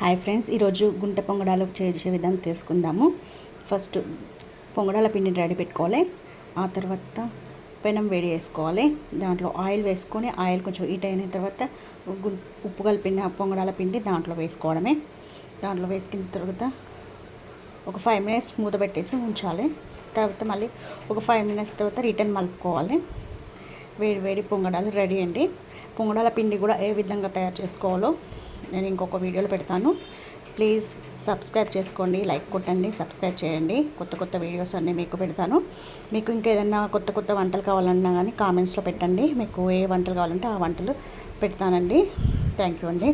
Hi friends ఈరోజు గుంట పొంగడాలు చేసే విధానం తెలుసుకుందాము. ఫస్ట్ పొంగడాల పిండిని రెడీ పెట్టుకోవాలి. ఆ తర్వాత పెనం వేడి చేసుకోవాలి. దాంట్లో ఆయిల్ వేసుకొని ఆయిల్ కొంచెం హీట్ అయిన తర్వాత ఉప్పు కలిపిన పొంగడాల పిండి దాంట్లో వేసుకోవడమే. దాంట్లో వేసుకున్న తర్వాత ఒక ఫైవ్ మినిట్స్ మూత పెట్టేసి ఉంచాలి. తర్వాత మళ్ళీ ఒక ఫైవ్ మినిట్స్ తర్వాత రిటర్న్ మలుపుకోవాలి. వేడి వేడి పొంగడాలు రెడీ అండి. పొంగడాల పిండి కూడా ఏ విధంగా తయారు చేసుకోవాలో నేను ఇంకొక వీడియోలో పెడతాను. ప్లీజ్ సబ్స్క్రైబ్ చేసుకోండి లైక్ కొట్టండి సబ్స్క్రైబ్ చేయండి. కొత్త కొత్త వీడియోస్ అన్నీ మీకు పెడతాను. మీకు ఇంకా ఏదైనా కొత్త కొత్త వంటలు కావాలన్నా కానీ కామెంట్స్లో పెట్టండి. మీకు ఏ వంటలు కావాలంటే ఆ వంటలు పెడతానండి. థ్యాంక్ యూ అండి.